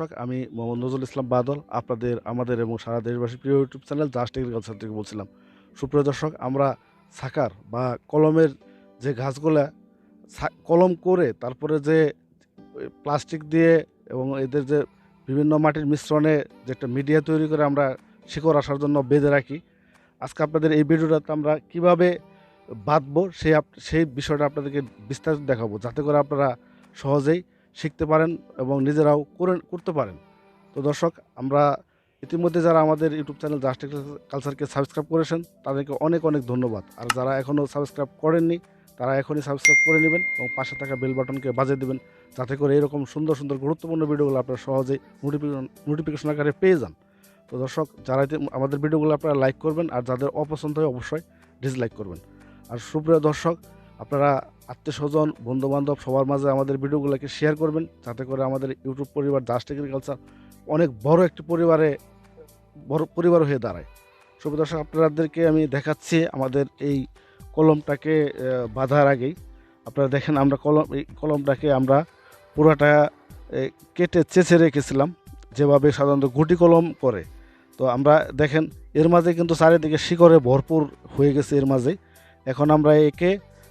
দর্শক, আমি মোহাম্মদ নজরুল ইসলাম বাদল, আপনাদের, আমাদের এবং সারা দেশবাসীর প্রিয় ইউটিউব চ্যানেল জাস্ট এগ্রিকালচার থেকে বলছিলাম। সুপ্রিয় দর্শক, আমরা সাকার বা কলমের যে গাছগুলা কলম করে তারপরে যে প্লাস্টিক দিয়ে এবং এদের যে বিভিন্ন মাটির মিশ্রণে যে একটা মিডিয়া তৈরি করে আমরা শিকড় আসার জন্য বেঁধে রাখি। আজকে আপনাদের এই ভিডিওটাতে আমরা কীভাবে বাঁধবো সেই সেই বিষয়টা আপনাদেরকে বিস্তারিত দেখাবো, যাতে করে আপনারা সহজেই শিখতে পারেন এবং নিজেরাও করে, করতে পারেন। তো দর্শক, আমরা ইতিমধ্যে যারা আমাদের ইউটিউব চ্যানেল জাস্ট কালচারকে সাবস্ক্রাইব করেছেন, তাদেরকে অনেক অনেক ধন্যবাদ। আর যারা এখনও সাবস্ক্রাইব করেননি, তারা এখনই সাবস্ক্রাইব করে নেবেন এবং পাশে থাকা বেল বাটনকে বাজিয়ে দেবেন, যাতে করে এরকম সুন্দর সুন্দর গুরুত্বপূর্ণ ভিডিওগুলো আপনারা সহজেই নোটিফিকেশন নোটিফিকেশন আকারে পেয়ে যান। তো দর্শক, যারা আমাদের ভিডিওগুলো আপনারা লাইক করবেন, আর যাদের অপছন্দ হয় অবশ্যই ডিসলাইক করবেন। আর সুপ্রিয় দর্শক, আপনারা আত্মীয় স্বজন বন্ধু বান্ধব সবার মাঝে আমাদের ভিডিওগুলোকে শেয়ার করবেন। যাতে করে আমাদের ইউটিউব পরিবার জাস্ট এগ্রিকালচার অনেক বড় একটি পরিবারে, বড় পরিবার হয়ে দাঁড়ায়। সুপ্রিয় দর্শক, আপনাদেরকে আমি দেখাচ্ছি আমাদের এই কলমটাকে বাঁধার আগেই। আপনারা দেখেন আমরা কলম, এই কলমটাকে আমরা পুরাটা কেটে চেঁচে রেখেছিলাম। যেভাবে সাধারণত গুটি কলম করে। তো আমরা দেখেন, এর মাঝে কিন্তু চারিদিকে শিকড়ে ভরপুর হয়ে গেছে এর মাঝে। এখন আমরা একে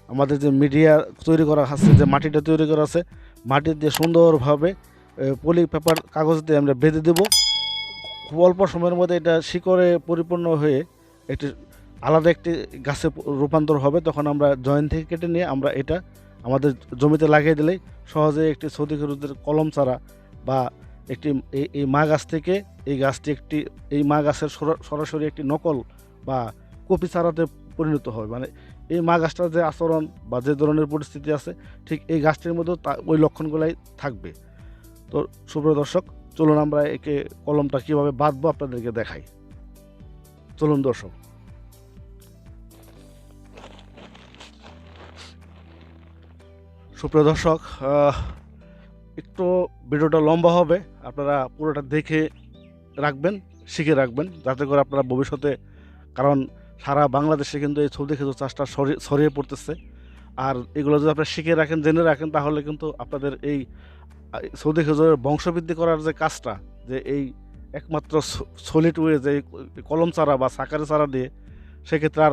আমাদের যে মিডিয়া তৈরি করা আছে, যে মাটিটা তৈরি করা আছে, মাটি দিয়ে সুন্দরভাবে পলি পেপার, কাগজ দিয়ে আমরা বেঁধে দেব। খুব অল্প সময়ের মধ্যে এটা শিকড়ে পরিপূর্ণ হয়ে একটি আলাদা একটি গাছে রূপান্তর হবে। তখন আমরা জয়েন থেকে কেটে নিয়ে আমরা এটা আমাদের জমিতে লাগিয়ে দিলেই সহজে একটি সৌদি খেরুদের কলম চারা বা একটি এই মা গাছ থেকে এই গাছটি একটি, এই মা গাছের সরা- সরাসরি একটি নকল বা কপি চারাতে পরিণত হবে মানে এই মা গাছটার যে আচরণ বা যে ধরনের পরিস্থিতি আছে, ঠিক এই গাছটির মধ্যেও তা, ওই লক্ষণগুলাই থাকবে। তো সুপ্রিয় দর্শক, চলুন আমরা একে কলমটা কীভাবে বাঁধবো আপনাদেরকে দেখাই। চলুন দর্শক। সুপ্রিয় দর্শক একটু ভিডিওটা লম্বা হবে, আপনারা পুরোটা দেখে রাখবেন, শিখে রাখবেন, যাতে করে আপনারা ভবিষ্যতে কারণ সারা বাংলাদেশে কিন্তু এই সৌদি খেজুর চাষটা ছড়িয়ে- পড়তেছে। আর এগুলো যদি আপনারা শিখে রাখেন, জেনে রাখেন, তাহলে কিন্তু আপনাদের এই সৌদি খেজুরের বংশবৃদ্ধি করার যে কাজটা, যে এই একমাত্র সলিড ওয়ে যে কলম চারা বা সাকারি চারা দিয়ে সেক্ষেত্রে আর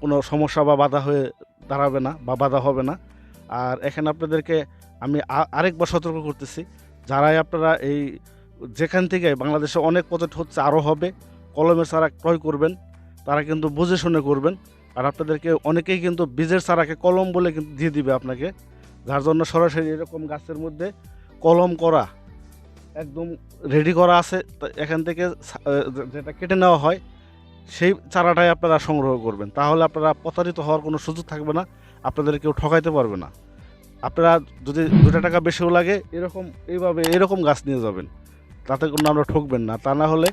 কোনো সমস্যা বা বাধা হয়ে দাঁড়াবে না বা বাধা হবে না। আর এখানে আপনাদেরকে আমি আরেকবার সতর্ক করতেছি, যারাই আপনারা এই, যেখান থেকে বাংলাদেশে অনেক প্রজেক্ট হচ্ছে, আরও হবে, কলমের চারা ক্রয় করবেন। তারা কিন্তু বুঝে শুনে করবেন। আর আপনাদেরকে অনেকেই কিন্তু বীজের চারাকে কলম বলে কিন্তু দিয়ে দিবে আপনাকে। যার জন্য সরাসরি এরকম গাছের মধ্যে কলম করা একদম রেডি করা আছে। এখান থেকে যেটা কেটে নেওয়া হয়, সেই চারাটাই আপনারা সংগ্রহ করবেন। তাহলে আপনারা প্রতারিত হওয়ার কোনো সুযোগ থাকবে না। আপনাদের কেউ ঠকাইতে পারবে না। আপনারা যদি দুটা টাকা বেশিও লাগে, এরকম, এইভাবে এরকম গাছ নিয়ে যাবেন। তাতে কোনো আমরা ঠকবেন না। তা না হলে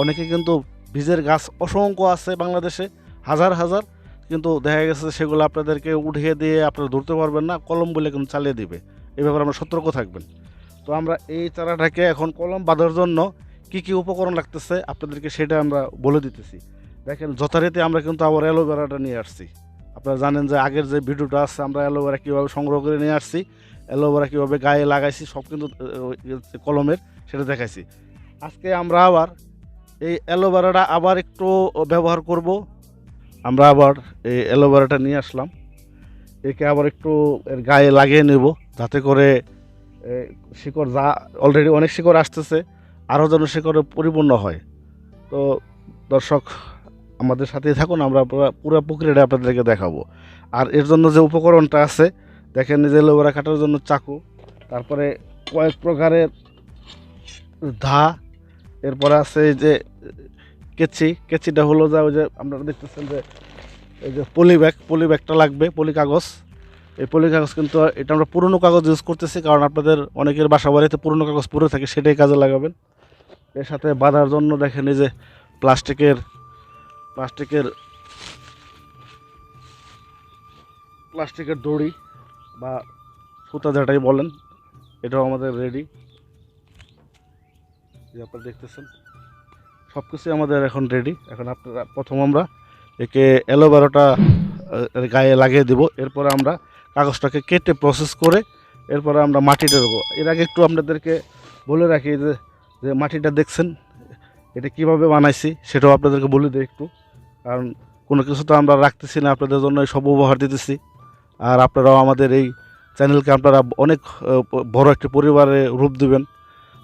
অনেকে কিন্তু বীজের গাছ অসংখ্য আছে বাংলাদেশে, হাজার হাজার। কিন্তু দেখা গেছে সেগুলো আপনাদেরকে উঠিয়ে দিয়ে আপনারা ধরতে পারবেন না, কলম বলে কিন্তু চালিয়ে দিবে। এই ব্যাপারে আমরা সতর্ক থাকবেন। তো আমরা এই চারাটাকে এখন কলম বাঁধার জন্য কি কি উপকরণ লাগতেছে আপনাদেরকে সেটা আমরা বলে দিতেছি। দেখেন, যথারীতি আমরা কিন্তু আবার অ্যালোভেরাটা নিয়ে আসছি। আপনারা জানেন যে আগের যে ভিডিওটা আছে, আমরা অ্যালোভেরা কীভাবে সংগ্রহ করে নিয়ে আসছি, অ্যালোভেরা কীভাবে গায়ে লাগাইছি, সব কিন্তু কলমের, সেটা দেখাইছি। আজকে আমরা আবার এই অ্যালোভেরাটা আবার একটু ব্যবহার করব। আমরা আবার এই অ্যালোভেরাটা নিয়ে আসলাম। একে আবার একটু এর গায়ে লাগিয়ে নেব, যাতে করে শিকড় যা অলরেডি অনেক শিকড় আসতেছে, আরও যেন শিকড়ে পরিপূর্ণ হয়। তো দর্শক, আমাদের সাথেই থাকুন, আমরা পুরো পুরো প্রক্রিয়াটা আপনাদেরকে দেখাবো। আর এর জন্য যে উপকরণটা আছে, দেখেন যে লোবরা কাটার জন্য চাকু, তারপরে কয়েক প্রকারের ধা এরপরে আছে এই যে, কেচি, কেচিটা হলো যা, ওই যে আপনারা দেখতেছেন যে, এই যে পলি ব্যাগ, পলি ব্যাগটা লাগবে, পলি কাগজ। এই পলি কাগজ কিন্তু এটা আমরা পুরনো কাগজ ইউজ করতেছি কারণ আপনাদের অনেকের বাসা বাড়িতে পুরনো কাগজ পুরো থাকে, সেটাই কাজে লাগাবেন। এর সাথে বাঁধার জন্য দেখেন এই যে প্লাস্টিকের প্লাস্টিকের প্লাস্টিকের দড়ি বা সুতা যেটাই বলেন, এটাও আমাদের রেডি যে আপনারা দেখতেছেন সব কিছুই আমাদের এখন রেডি এখন আপনারা, প্রথম আমরা একে অ্যালোভেরাটা গায়ে লাগিয়ে দেব। এরপরে আমরা কাগজটাকে কেটে প্রসেস করে এরপরে আমরা মাটিটা দেবো। এর আগে একটু আপনাদেরকে বলে রাখি যে যে মাটিটা দেখছেন, এটা কীভাবে বানাইছি সেটাও আপনাদেরকে বলে দিই একটু। কারণ কোনো কিছু তো আমরা রাখতেছি না, আপনাদের জন্য সব উপহার দিতেছি। আর আপনারাও আমাদের এই চ্যানেলকে আপনারা অনেক বড় একটি পরিবারে রূপ দিবেন।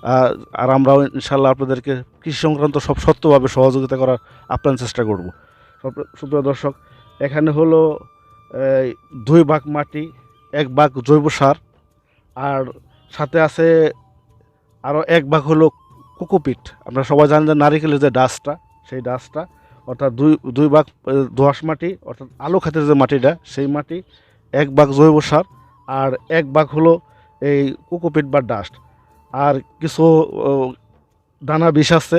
আর- আমরাও ইনশাল্লাহ আপনাদেরকে কৃষি সংক্রান্ত সব সত্যভাবে সহযোগিতা করার আপ্রাণ চেষ্টা করব। সুপ্রিয় দর্শক, এখানে হলো দুই ভাগ মাটি, এক ভাগ জৈব সার, আর সাথে আছে আরও এক ভাগ হলো কোকোপিট। আমরা সবাই জানেন যে নারিকেলের যে ডাস্টটা সেই ডাস্টটা অর্থাৎ দুই দুই ভাগ দোআঁশ মাটি, অর্থাৎ আলু খাতের যে মাটিটা, সেই মাটি, এক ভাগ জৈব সার, আর এক ভাগ হলো এই কোকোপিট বা ডাস্ট আর কিছু দানা বিষ আছে।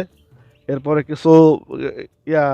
এরপরে কিছু ইয়া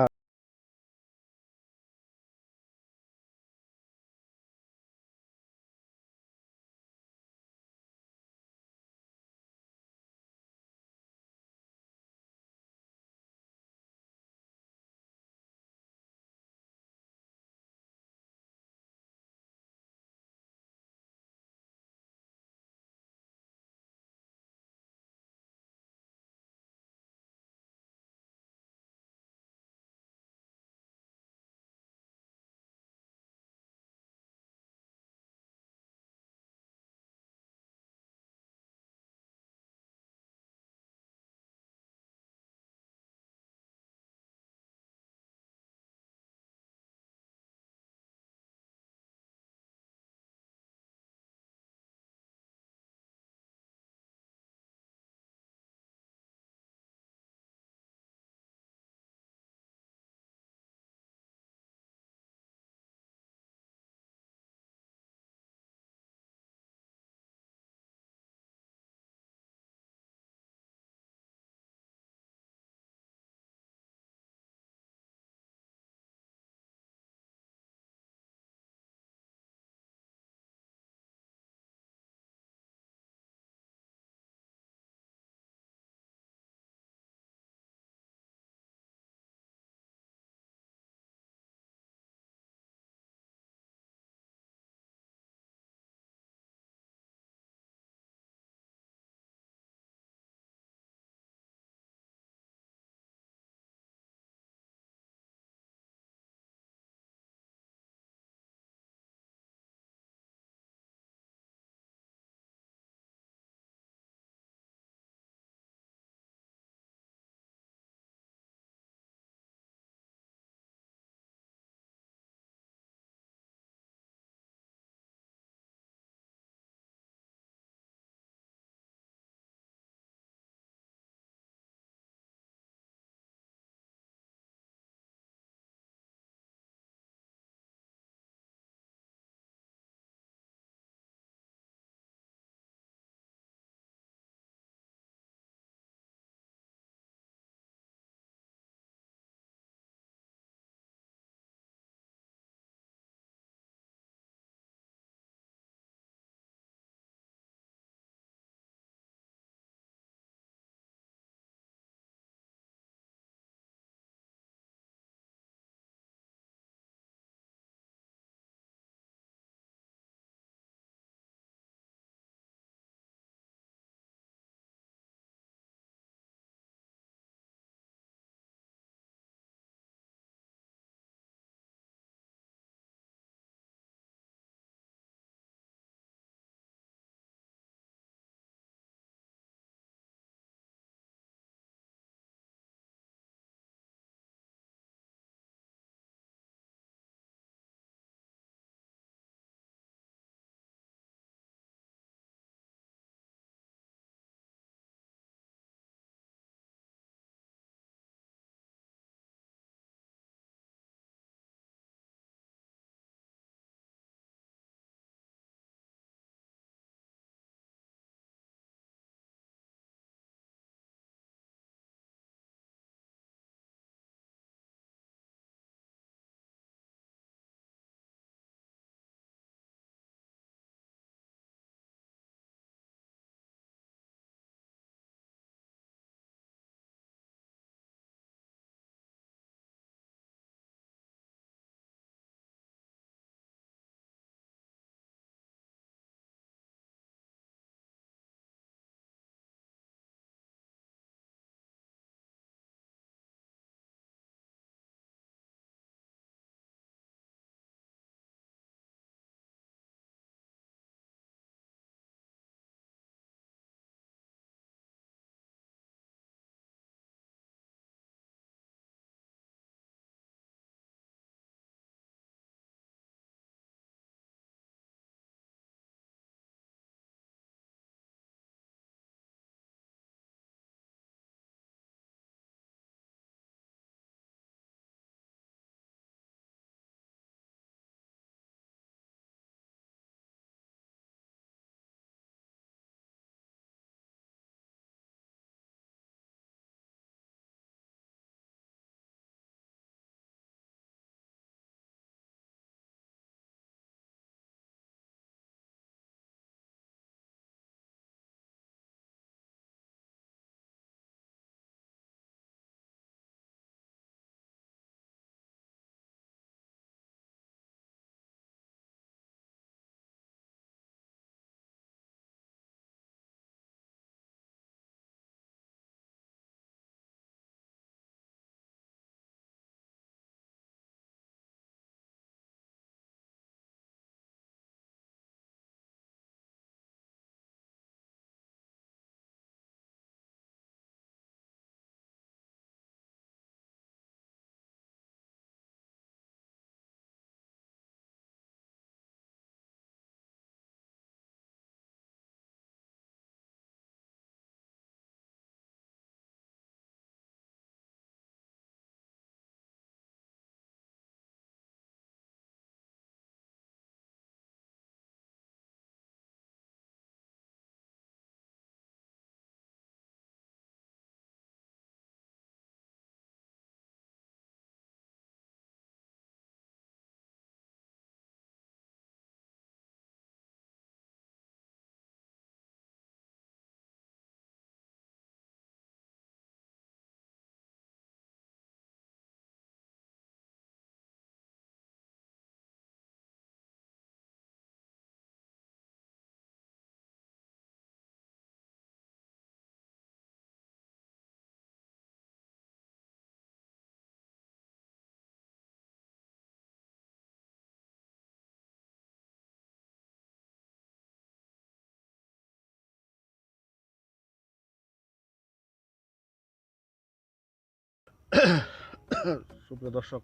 সুপ্রিয় দর্শক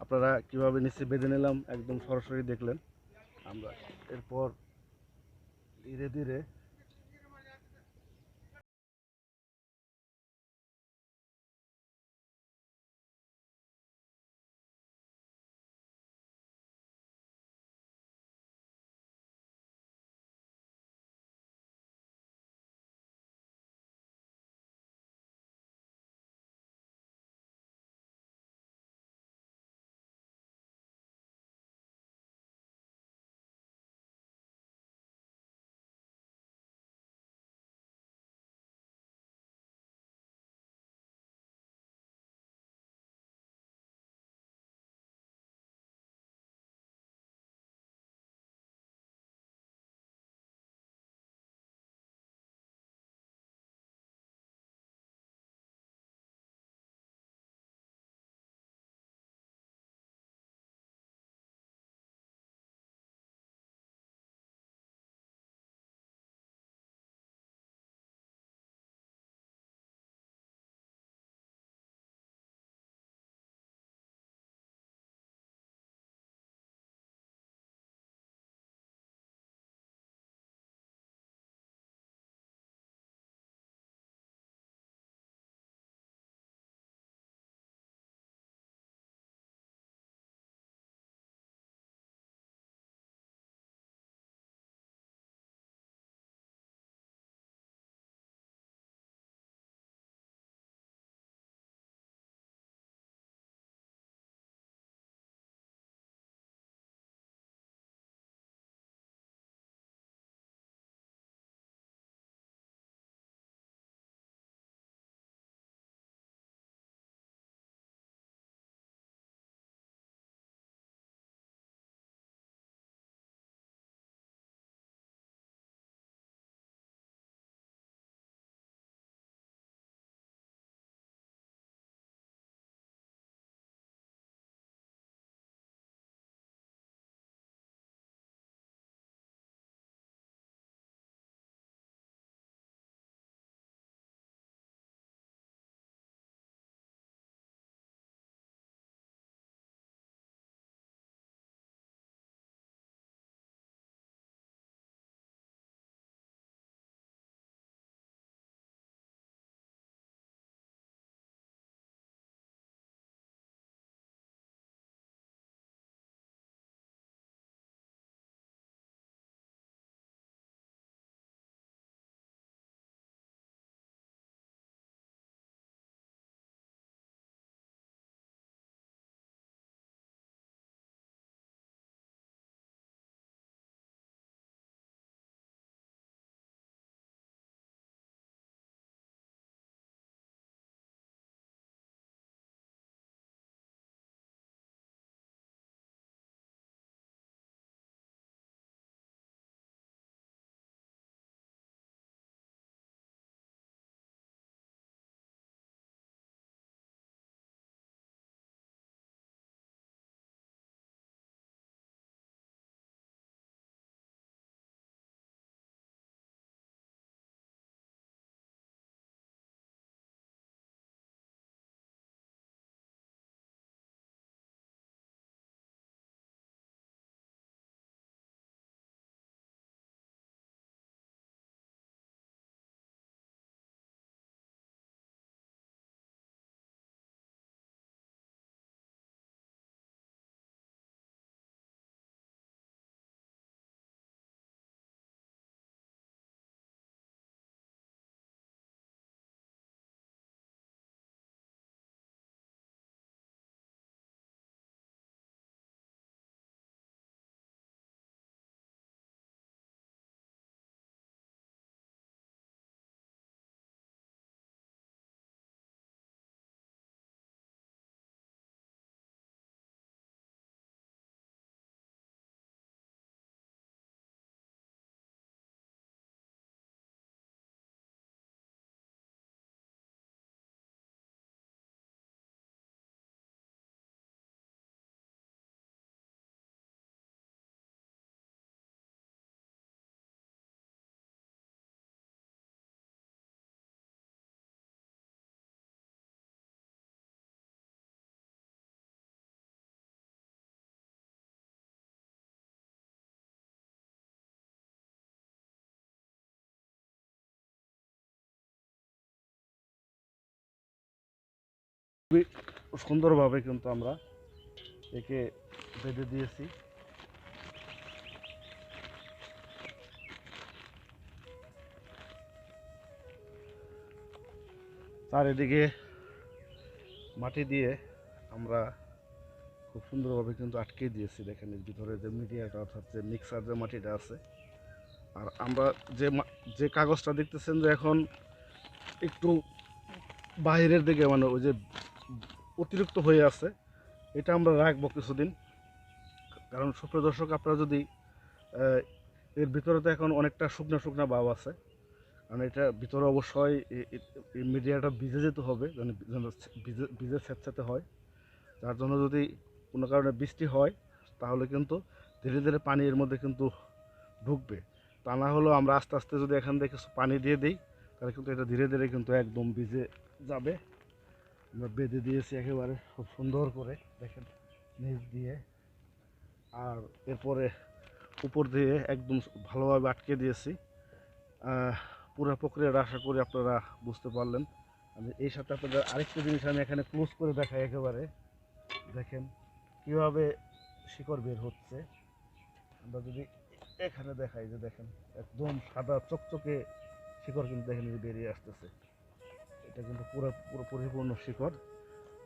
আপনারা কীভাবে নিচে বেঁধে নিলাম একদম সরাসরি দেখলেন। আমরা এরপর ধীরে ধীরে খুবই সুন্দরভাবে কিন্তু আমরা একে বেঁধে দিয়েছি। চারিদিকে মাটি দিয়ে আমরা খুব সুন্দরভাবে কিন্তু আটকে দিয়েছি। দেখেন এর ভিতরে যে মিডিয়াটা, অর্থাৎ যে মিক্সার যে মাটিটা আছে। আর আমরা যে যে কাগজটা দেখতেছেন যে এখন একটু বাইরের দিকে মানে ওই যে অতিরিক্ত হয়ে আছে, এটা আমরা রাখব কিছুদিন। কারণ সুপ্রিয় দর্শক, আপনারা যদি এর ভিতরে তো এখন অনেকটা শুকনো শুকনো ভাব আছে। কারণ এটা ভিতরে অবশ্যই মিডিয়াটা ভিজে যেতে হবে, যেন ভিজে ভিজে হয়। যার জন্য যদি কোনো কারণে বৃষ্টি হয়, তাহলে কিন্তু ধীরে ধীরে পানি এর মধ্যে কিন্তু ঢুকবে। তা না হলেও আমরা আস্তে আস্তে যদি এখান থেকে পানি দিয়ে দিই, তাহলে কিন্তু এটা ধীরে ধীরে কিন্তু একদম ভিজে যাবে। আমরা বেঁধে দিয়েছি একেবারে খুব সুন্দর করে, দেখেন, নিচ দিয়ে। আর এরপরে উপর দিয়ে একদম ভালোভাবে আটকে দিয়েছি। পুরো প্রক্রিয়াটা আশা করি আপনারা বুঝতে পারলেন। আমি এই সাথে আপনাদের আরেকটা জিনিস আমি এখানে ক্লোজ করে দেখাই একেবারে। দেখেন, কীভাবে শিকড় বের হচ্ছে। আমরা যদি এখানে দেখাই যে, দেখেন, একদম সাদা চকচকে শিকড় কিন্তু দেখেন বেরিয়ে আসতেছে। এটা কিন্তু পুরো পুরো পরিপূর্ণ শিকড়।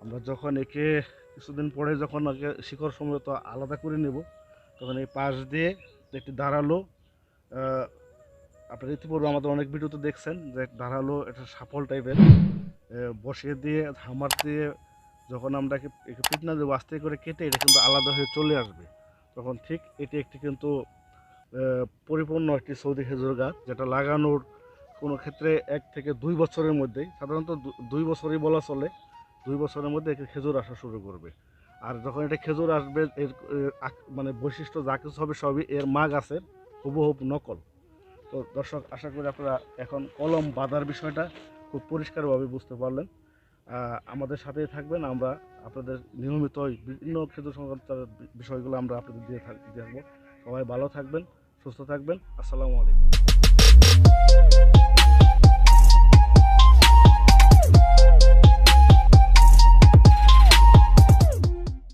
আমরা যখন একে কিছুদিন পরে যখন একে শিকড় সময় আলাদা করে নেব তখন এই পাশ দিয়ে একটি আহ, আপনারা ইতিপূর্বে আমাদের অনেক ভিডিওতে দেখছেন যে দাঁড়াল একটা সাফল টাইপের বসিয়ে দিয়ে হামার দিয়ে যখন আমরা একে পিটনা দেবো আস্তে করে কেটে এটা কিন্তু আলাদা হয়ে চলে আসবে। তখন ঠিক এটি একটি কিন্তু পরিপূর্ণ একটি সৌদি খেজুর গাছ যেটা লাগানোর কোনো ক্ষেত্রে এক থেকে দুই বছরের মধ্যেই, সাধারণত দুই বছরই বলা চলে, দুই বছরের মধ্যে একে খেজুর আসা শুরু করবে। আর যখন এটা খেজুর আসবে, এর মানে বৈশিষ্ট্য যা কিছু হবে সবই এর মা গাছের হুবহুব নকল। তো দর্শক, আশা করি আপনারা এখন কলম বাঁধার বিষয়টা খুব পরিষ্কারভাবে বুঝতে পারলেন। আমাদের সাথেই থাকবেন, আমরা আপনাদের নিয়মিত বিভিন্ন খেজুর সংক্রান্ত বিষয়গুলো আমরা আপনাদের দিয়ে থাক, দিয়ে থাকব সবাই ভালো থাকবেন, সুস্থ থাকবেন। আসসালামু আলাইকুম।